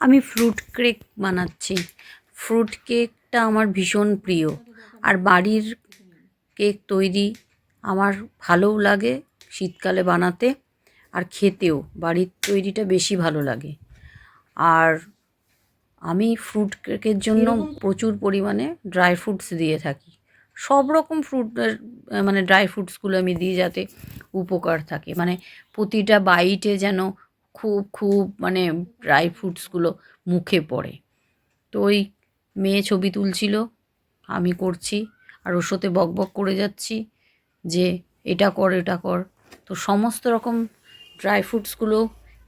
আমি fruit cake বানাচ্ছি। Fruit কেকটা আমার ভীষণ প্রিয়। আর বাড়ির কেক তৈরি আমার ভালোও লাগে শীতকালে বানাতে আর খেতেও। বাড়ির তৈরিটা বেশি ভালো লাগে। আর আমি ফ্রুট কেকের জন্য প্রচুর পরিমাণে ড্রাই ফ্রুটস দিয়ে থাকি। সব রকম ফ্রুটের মানে ড্রাই ফ্রুটসগুলো আমি দিই যাতে উপকার থাকে। মানে প্রতিটা বাইটে যেন খুব খুব মানে ড্রাই ফ্রুটসগুলো মুখে পড়ে। তো ওই মেয়ে ছবি তুলছিল, আমি করছি, আর ওর সাথে বক বক করে যাচ্ছি যে এটা কর এটা কর। তো সমস্ত রকম ড্রাই ফ্রুটসগুলো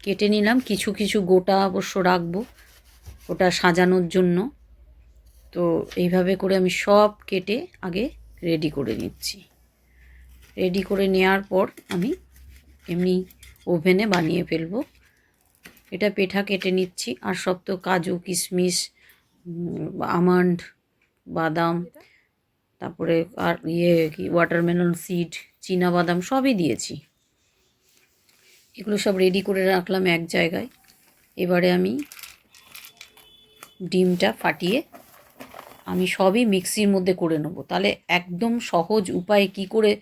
কেটে নিলাম, কিছু কিছু গোটা অবশ্য রাখব, ওটা সাজানোর জন্য। তো এইভাবে করে আমি সব কেটে আগে রেডি করে নিচ্ছি। রেডি করে নেওয়ার পর আমি এমনি ওভেনে বানিয়ে ফেলব। এটা পেঠা কেটে নিচ্ছি, আর সব তো কাজু, কিশমিশ আমন্ড, বাদাম, তারপরে আর ইয়ে কি ওয়াটারমেলন সিড চীনা বাদাম সবই দিয়েছি। এগুলো সব রেডি করে রাখলাম এক জায়গায়। এবারে আমি ডিমটা ফাটিয়ে আমি সবই মিক্সির মধ্যে করে নেব। তাহলে একদম সহজ উপায়ে কি করে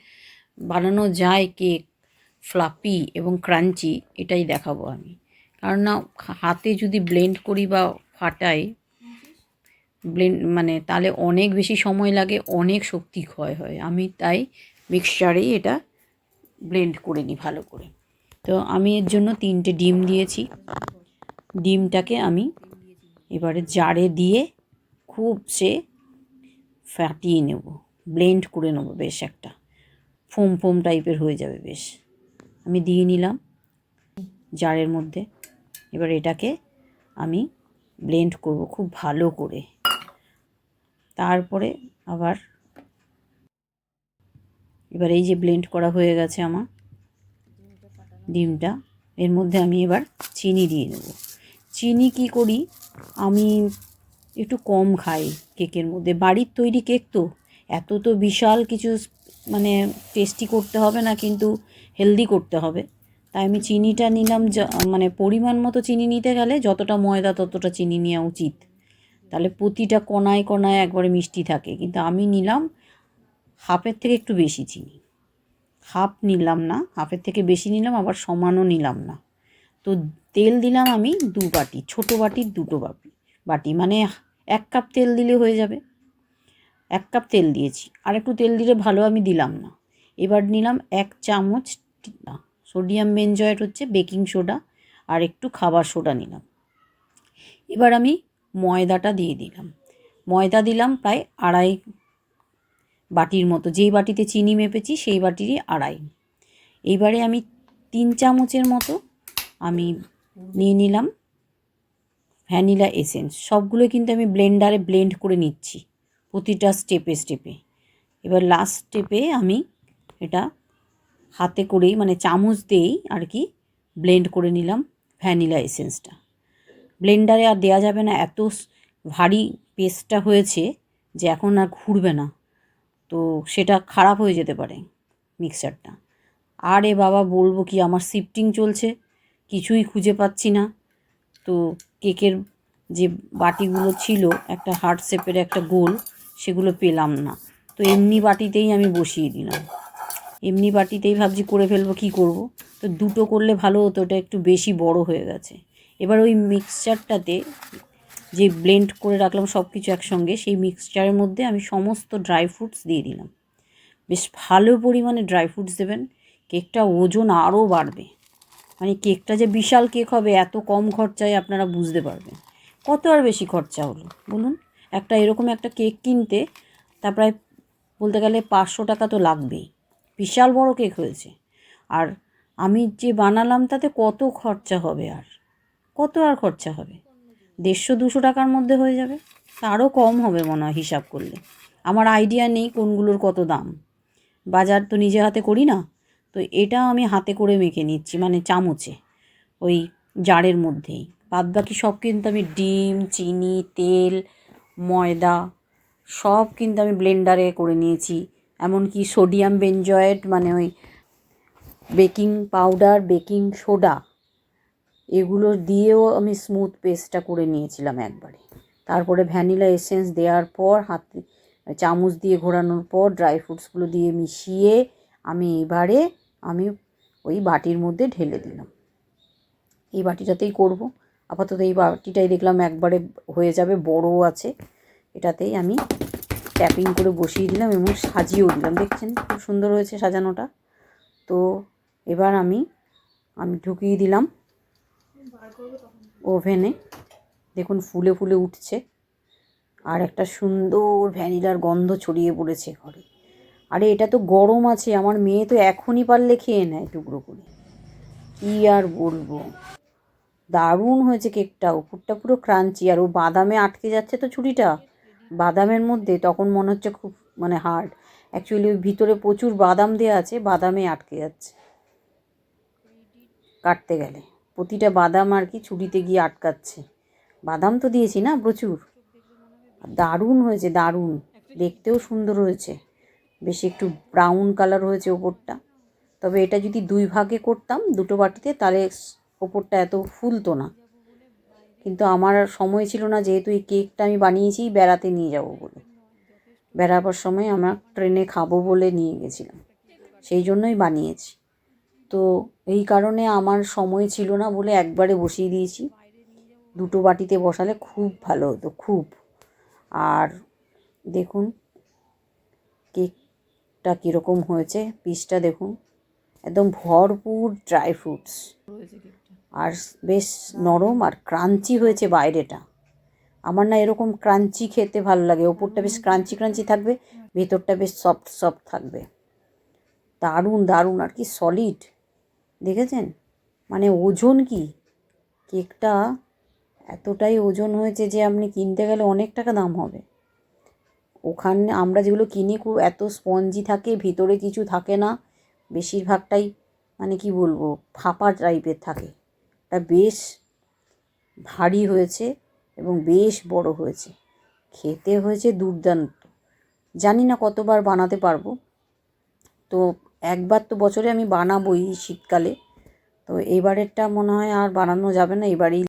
বানানো যায় কেক ফ্লাপি এবং ক্রাঞ্চি এটাই দেখাবো আমি। কারণ না, হাতে যদি ব্লেন্ড করি বা ফাটাই ব্লেন্ড মানে তাহলে অনেক বেশি সময় লাগে, অনেক শক্তি ক্ষয় হয়। আমি তাই মিক্সচারেই এটা ব্লেন্ড করে নিই ভালো করে। তো আমি এর জন্য তিনটে ডিম দিয়েছি। ডিমটাকে আমি এবারে জারে দিয়ে খুব সে ফাটিয়ে নেব। ব্লেন্ড করে নেব বেশ একটা। ফোম ফোম টাইপের হয়ে যাবে বেশ। আমি দিয়ে নিলাম জারের মধ্যে। এবার এটাকে আমি ব্লেন্ড করব খুব ভালো করে। তারপরে আবার এবার এই যে ব্লেন্ড করা হয়ে গেছে আমার ডিমটা, এর মধ্যে আমি এবার চিনি দিয়ে নেব চিনি কি করি? আমি একটু কম খাই কেকের মধ্যে। বাড়ির তৈরি কেক তো, এত তো বিশাল কিছু মানে টেস্টি করতে হবে না, কিন্তু হেলদি করতে হবে। তাই আমি চিনিটা নিলাম মানে পরিমাণ মতো চিনি নিতে গেলে যতটা ময়দা ততটা চিনি নেওয়া উচিত। তাহলে প্রতিটা কণায় কণায় একবারে মিষ্টি থাকে। কিন্তু আমি নিলাম হাফের থেকে একটু বেশি চিনি। হাফ নিলাম না, হাফের থেকে বেশি নিলাম, আবার সমানও নিলাম না। তো তেল দিলাম আমি দু বাটি, ছোটো বাটির দুটো বাটি। বাটি মানে এক কাপ তেল দিলে হয়ে যাবে। এক কাপ তেল দিয়েছি। আর একটু তেল দিলে ভালো আমি দিলাম না। এবার নিলাম এক চামচ সোডিয়াম বেনজয়েট হচ্ছে বেকিং সোডা আর একটু খাবার সোডা নিলাম। এবার আমি ময়দাটা দিয়ে দিলাম। ময়দা দিলাম প্রায় আড়াই বাটির মতো। যেই বাটিতে চিনি মেপেছি সেই বাটিরই আড়াই। এইবারে আমি তিন চামচের মতো আমি নিয়ে নিলাম ভ্যানিলা এসেন্স। সবগুলো কিন্তু আমি ব্লেন্ডারে ব্লেন্ড করে নিচ্ছি প্রতিটা স্টেপে স্টেপে। এবার লাস্ট স্টেপে আমি এটা হাতে করেই মানে চামচ দিয়েই আর কি ব্লেন্ড করে নিলাম ভ্যানিলা এসেন্সটা ব্লেন্ডারে আর দেওয়া যাবে না, এত ভারী পেস্টটা হয়েছে যে এখন আর ঘুরবে না। তো সেটা খারাপ হয়ে যেতে পারে মিক্সারটা আরে বাবা, বলব কি, আমার শিফটিং চলছে, কিছুই খুঁজে পাচ্ছি না। তো কেকের যে বাটিগুলো ছিল, একটা হার্ট শেপের একটা গোল, সেগুলো পেলাম না। তো এমনি বাটিতেই আমি বসিয়ে দিলাম। এমনি বাটিতেই ভাবছি করে ফেলব, কী করব? তো দুটো করলে ভালো হতো, ওটা একটু বেশি বড় হয়ে গেছে। এবার ওই মিক্সচারটাতে যে ব্লেন্ড করে রাখলাম সব কিছু একসঙ্গে, সেই মিক্সচারের মধ্যে আমি সমস্ত ড্রাই ফ্রুটস দিয়ে দিলাম। বেশ ভালো পরিমাণে ড্রাই ফ্রুটস দেবেন কেকটা ওজন আরও বাড়বে। মানে কেকটা যে বিশাল কেক হবে, এত কম খরচায় আপনারা বুঝতে পারবেন। কত আর বেশি খরচা হলো, বলুন? একটা এরকম একটা কেক কিনতে তা প্রায় বলতে গেলে পাঁচশো টাকা তো লাগবেই। বিশাল বড় কেক হয়েছে। আর আমি যে বানালাম, তাতে কত খরচা হবে আর? কত আর খরচা হবে? দেড়শো, দুশো টাকার মধ্যে হয়ে যাবে। তারও কম হবে মনে হয় হিসাব করলে। আমার আইডিয়া নেই কোনগুলোর কত দাম। বাজার তো নিজে হাতে করি না, তো এটা আমি হাতে করে মেখে নিচ্ছি মানে চামচে, ওই জারের মধ্যেই। বাদ বাকি সব কিন্তু আমি ডিম, চিনি, তেল, ময়দা, সব কিন্তু আমি ব্লেন্ডারে করে নিয়েছি। এমনকি সোডিয়াম বেনজয়েট মানে ওই বেকিং পাউডার, বেকিং সোডা, এগুলো দিয়েও আমি স্মুথ পেস্টটা করে নিয়েছিলাম একবারে। তারপরে ভ্যানিলা এসেন্স দেওয়ার পর, হাতে চামচ দিয়ে ঘোরানোর পর, ড্রাই ফ্রুটসগুলো দিয়ে মিশিয়ে আমি এবারে আমি ওই বাটির মধ্যে ঢেলে দিলাম। এই বাটিটাতেই করব। আপাতত এই বাটিটাই দেখলাম একবারে হয়ে যাবে, বড়ও আছে। এটাতেই আমি ট্যাপিং করে বসিয়ে দিলাম এবং সাজিয়েও দিলাম। দেখছেন খুব সুন্দর হয়েছে সাজানোটা। তো এবার আমি আমি ঢুকিয়ে দিলাম ওভেনে। দেখুন ফুলে ফুলে উঠছে। আর একটা সুন্দর ভ্যানিলার গন্ধ ছড়িয়ে পড়েছে ঘরে। আরে, এটা তো গরম আছে, আমার মেয়ে তো এখনই পারলে খেয়ে নেয় টুকরো করে। কী আর বলব? দারুণ হয়েছে কেকটা উপরটা পুরো ক্রাঞ্চি আর ও বাদামে আটকে যাচ্ছে তো ছুরিটা। বাদামের মধ্যে তখন মনে হচ্ছে খুব মানে হার্ড অ্যাকচুয়ালি ওই ভিতরে প্রচুর বাদাম দেওয়া আছে, বাদামে আটকে যাচ্ছে। কাটতে গেলে। প্রতিটা বাদাম আর কি ছুরিতে গিয়ে আটকাচ্ছে। বাদাম তো দিয়েছি না, প্রচুর। দারুণ হয়েছে, দারুণ। দেখতেও সুন্দর হয়েছে। বেশ একটু ব্রাউন কালার হয়েছে ওপরটা। তবে এটা যদি দুই ভাগে করতাম, দুটো বাটিতে, তাহলে ওপরটা এত ফুলতো না। কিন্তু আমার সময় ছিল না যেহেতু এই কেকটা আমি বানিয়েছি, বেড়াতে নিয়ে যাব বলে। বেড়াবার সময় আমরা ট্রেনে খাব বলে নিয়ে গেছিলাম। সেই জন্যই বানিয়েছি। তো এই কারণে আমার সময় ছিল না বলে একবারে বসিয়ে দিয়েছি। দুটো বাটিতে বসালে খুব ভালো হতো, খুব। আর দেখুন, কেকটা কীরকম হয়েছে, পিসটা দেখুন। একদম ভরপুর ড্রাই ফ্রুটস। আর বেশ নরম আর ক্রাঞ্চি হয়েছে বাইরেটা। আমার না এরকম ক্রাঞ্চি খেতে ভালো লাগে। ওপরটা বেশ ক্রাঞ্চি ক্রাঞ্চি থাকবে, ভেতরটা বেশ সফট সফট থাকবে। দারুণ দারুণ আর কি সলিড দেখেছেন? মানে ওজন কি? কেকটা এতটাই ওজন হয়েছে যে আপনি কিনতে গেলে অনেক টাকা দাম হবে। ওখানে আমরা যেগুলো কিনি খুব এত স্পঞ্জি থাকে, ভিতরে কিছু থাকে না। বেশিরভাগটাই মানে কি বলব, ফাঁপা টাইপের থাকে। এটা বেশ ভারী হয়েছে এবং বেশ বড় হয়েছে। খেতে হয়েছে দুর্দান্ত। জানি না কতবার বানাতে পারব। তো একবার তো বছরে আমি বানাবোই শীতকালে। তো এবারেরটা মনে হয় আর বানানো যাবে না, এবারেই